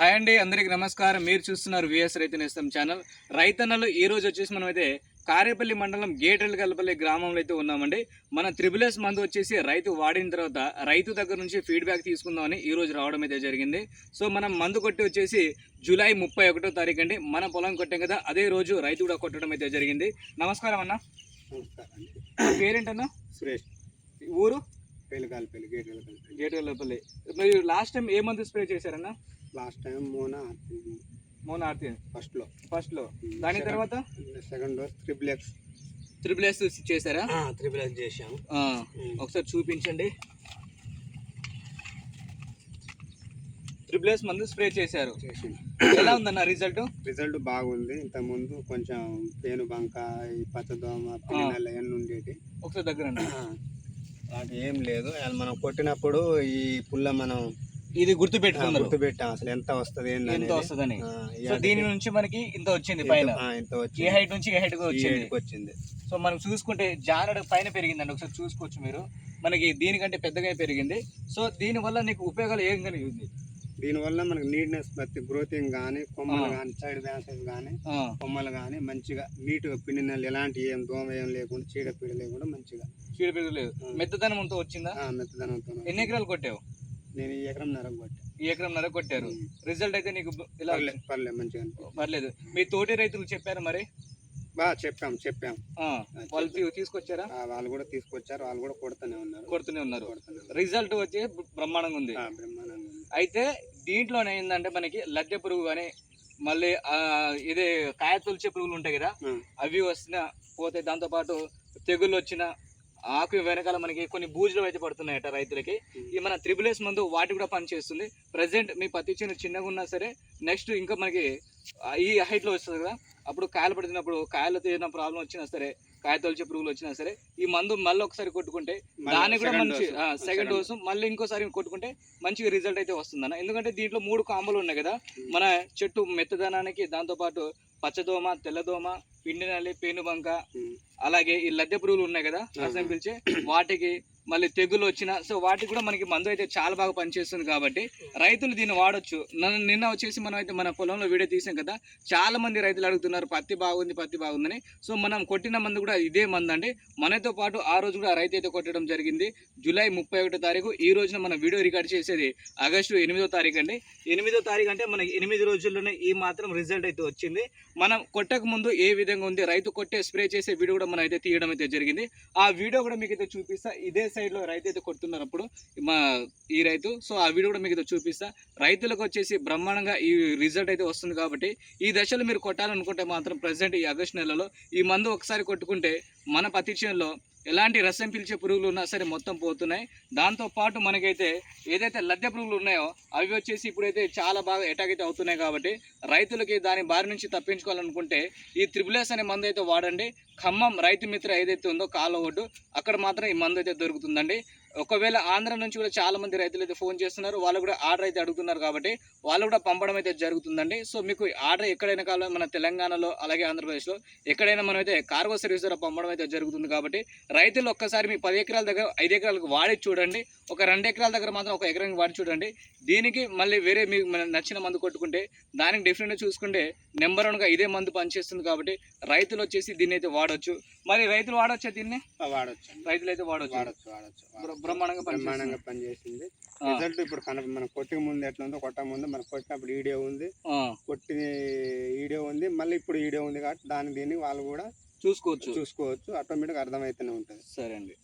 Hi అండి అందరికి నమస్కారం. మీరు చూస్తున్నారు విఎస్ రైతు నేస్తం ఛానల్. రైతన్నలు ఈ రోజు వచ్చేసి మనం అయితే కారేపల్లి మండలం గేటెల్ కలపల్లి గ్రామంలో అయితే ఉన్నామండి. మన త్రిబులెస్ మందు వచ్చేసి రైతు వాడిన తర్వాత రైతు దగ్గర నుంచి ఫీడ్బ్యాక్ తీసుకుందామని ఈ రోజు రావడం అయితే జరిగింది. సో మనం మందు కొట్టి వచ్చేసి జూలై ముప్పై ఒకటో తారీఖు అండి. మన పొలం కొట్టాం కదా అదే రోజు రైతు కూడా కొట్టడం అయితే జరిగింది. నమస్కారం అన్న. పేరేంటన్నా? సురేష్. ఊరు? గేటెల్ కలపల్లి మీరు లాస్ట్ టైం ఏ మందు స్ప్రే చేశారన్న? లాస్ట్ టైం మోన మోన ఆర్తి ఫస్ట్లో. ఫస్ట్లో. దాని తర్వాత? Second dose triple X. Triple S చేశారా? త్రిబుల్ ఎక్స్ చేసాం ఆ, ఒకసారి చూపించండి. త్రిబుల్ ఎస్ మందు స్ప్రే చేశారు. ఎలా ఉందన్న రిజల్ట్? రిజల్ట్ బాగుంది. ఇంతకుముందు కొంచెం పేను బంక ఈ పచ్చదోమ పిల్లల ఉండేటి. ఒకసారి దగ్గర ఏం లేదు. మనం కొట్టినప్పుడు ఈ పుల్ల మనం ఇది గుర్తు పెట్టుకున్నారు గుర్తు పెట్టాం అసలు ఎంత వస్తుంది ఎంత వస్తుందని. ఈ సో దీని నుంచి మనకి ఇంత వచ్చింది పైన. వచ్చింది. హైట్ నుంచి ఏ హైట్ ఈ వచ్చింది. వచ్చింది. సో మనం చూసుకుంటే జానడు పైన పెరిగిందండి. ఒకసారి చూసుకోవచ్చు మీరు. మనకి దీనికంటే పెద్దగా పెరిగింది. సో దీని వల్ల నీకు ఉపయోగాలు ఏం కలిగింది దీనివల్ల మనకి నీట్నెస్ ప్రతి గ్రోతింగ్ కానీ కొమ్మలు. కానీ సైడ్ బ్యాసెస్ కానీ కొమ్మలు కానీ మంచిగా నీట్గా పిండినలు ఎలాంటి ఏం దోమ ఏం లేకుండా చీడపీడ లేకుండా మంచిగా. చీడ పెరగలేదు మెత్తదనం అంతా వచ్చిందా? ఆ, మెత్తదనంతో ఎన్ని ఎకరాలు కొట్టావు? నేను ఈ ఎకరం నరకు కొట్టా. ఈ ఎకరం నర కొట్టారు. రిజల్ట్ అయితే నీకు ఇలా పర్లే పర్లే మంచిగా. పర్లేదు. మీ తోటి రైతులు చెప్పారు మరి? బాగా చెప్పాం చెప్పాం. వాళ్ళు తీసుకొచ్చారా? వాళ్ళు కూడా తీసుకొచ్చారు వాళ్ళు కూడా కొడుతూనే ఉన్నారు. కొడుతూనే ఉన్నారు. రిజల్ట్ వచ్చి బ్రహ్మాండంగా ఉంది. అయితే దీంట్లోనే ఏంటంటే మనకి లద్దె పురుగు కానీ మళ్ళీ ఇదే కాయ తొలిచే పురుగులు ఉంటాయి కదా అవి వస్తున్నా పోతే దాంతోపాటు తెగుళ్ళు వచ్చిన ఆకు వెనకాల మనకి కొన్ని బూజులు అయితే పడుతున్నాయట రైతులకి. ఈ మన త్రిబులేస్ మందు వాటి కూడా పనిచేస్తుంది. ప్రజెంట్ మీ పత్తి చేను చిన్నగా ఉన్నా సరే నెక్స్ట్ ఇంకా మనకి ఈ హైట్లో వస్తుంది కదా. అప్పుడు కాయలు పడుతున్నప్పుడు కాయలతో ఏదైనా ప్రాబ్లం వచ్చినా సరే కాయ తొలిచే పురుగులు వచ్చినా సరే ఈ మందు మళ్ళీ ఒకసారి కొట్టుకుంటే దానికి కూడా మంచి. సెకండ్ డోసు మళ్ళీ ఇంకోసారి కొట్టుకుంటే మంచిగా రిజల్ట్ అయితే వస్తుందన్న ఎందుకంటే దీంట్లో మూడు కాంబులు ఉన్నాయి కదా. మన చెట్టు మెత్తదనానికి దాంతోపాటు పచ్చదోమ తెల్లదోమ పిండి నల్లి పేనుబంక ఉమ్. అలాగే ఈ లద్దె పురుగులు ఉన్నాయి కదా రసం పిలిచే? వాటికి మళ్ళీ తెగులు వచ్చిన సో వాటికి కూడా మనకి మందు అయితే చాలా బాగా పనిచేస్తుంది కాబట్టి రైతులు దీన్ని వాడొచ్చు. నన్ను నిన్న వచ్చేసి మనం అయితే మన పొలంలో వీడియో తీసాం కదా చాలా మంది రైతులు అడుగుతున్నారు పత్తి బాగుంది పత్తి బాగుందని. సో మనం కొట్టిన మందు కూడా ఇదే మందు అండి మనతో పాటు ఆ రోజు కూడా రైతు అయితే కొట్టడం జరిగింది. జూలై ముప్పై ఒకటో తారీఖు ఈ రోజున మనం వీడియో రికార్డ్ చేసేది ఆగస్టు ఎనిమిదో తారీఖు అండి. ఎనిమిదో తారీఖు అంటే మనకి ఎనిమిది రోజుల్లోనే ఈ మాత్రం రిజల్ట్ అయితే వచ్చింది. మనం కొట్టక ముందు ఏ విధంగా ఉంది రైతు కొట్టే స్ప్రే చేసే వీడియో కూడా మనం అయితే తీయడం అయితే జరిగింది. ఆ వీడియో కూడా మీకు అయితే చూపిస్తా. ఇదే side లో రైతు అయితే కొడుతున్నారు మా ఈ రైతు. సో ఆ వీడియో కూడా మీకు అయితే చూపిస్తా. రైతులకు వచ్చేసి బ్రహ్మాండంగా ఈ రిజల్ట్ అయితే వస్తుంది కాబట్టి ఈ దశలో మీరు కొట్టాలనుకుంటే మాత్రం ప్రజెంట్ ఈ ఆగస్టు నెలలో ఈ మందు ఒకసారి కొట్టుకుంటే మన పత్తి చేనులో ఎలాంటి రసం పిలిచే పురుగులు ఉన్నా సరే మొత్తం పోతున్నాయి. దాంతో పాటు మనకైతే ఏదైతే లద్దె పురుగులు ఉన్నాయో అవి వచ్చేసి ఇప్పుడైతే చాలా బాగా అటాక్ అయితే అవుతున్నాయి కాబట్టి రైతులకి దాని బారి నుంచి తప్పించుకోవాలనుకుంటే ఈ త్రిబులేస్ అనే మందు అయితే వాడండి. ఖమ్మం రైతు మిత్ర ఏదైతే ఉందో కాలో ఒడ్డు అక్కడ మాత్రం ఈ మందు అయితే దొరుకుతుందండి. ఒకవేళ ఆంధ్ర నుంచి కూడా చాలా మంది రైతులు అయితే ఫోన్ చేస్తున్నారు వాళ్ళు కూడా ఆర్డర్ అయితే అడుగుతున్నారు కాబట్టి వాళ్ళు కూడా పంపడం అయితే జరుగుతుందండి. సో మీకు ఆర్డర్ ఎక్కడైనా కావాలి మన తెలంగాణలో అలాగే ఆంధ్రప్రదేశ్లో ఎక్కడైనా మనం అయితే కార్గో సర్వీస్ ద్వారా పంపడం అయితే జరుగుతుంది కాబట్టి రైతులు ఒక్కసారి మీ పది ఎకరాల దగ్గర ఐదు ఎకరాలకు వాడి చూడండి. ఒక రెండు ఎకరాల దగ్గర మాత్రం ఒక ఎకరానికి వాడి చూడండి. దీనికి మళ్ళీ వేరే మీకు నచ్చిన మందు కొట్టుకుంటే దానికి డిఫరెంట్గా చూసుకుంటే నెంబర్ వన్గా ఇదే మందు పనిచేస్తుంది కాబట్టి రైతులు వచ్చేసి దీన్ని అయితే వాడొచ్చు. మరి రైతులు వాడొచ్చా దీన్ని? ఆ, వాడొచ్చు. రైతులు అయితే వాడొచ్చు. వాడొచ్చు వాడొచ్చు బ్ర- బ్రహ్మాండంగా బ్రహ్మాండంగా పనిచేసింది రిజల్ట్ ఇప్పుడు కనుక మనం కొట్టక ముందు ఎట్లా ఉందో కొట్టక ముందు మనం కొట్టినప్పుడు వీడియో ఉంది. కొట్టి వీడియో ఉంది. మళ్ళీ ఇప్పుడు వీడియో ఉంది కాబట్టి దాని దీన్ని వాళ్ళు కూడా చూసుకోవచ్చు. చూసుకోవచ్చు. ఆటోమేటిక్ అర్థమవుతూనే ఉంటుంది. సరే అండి.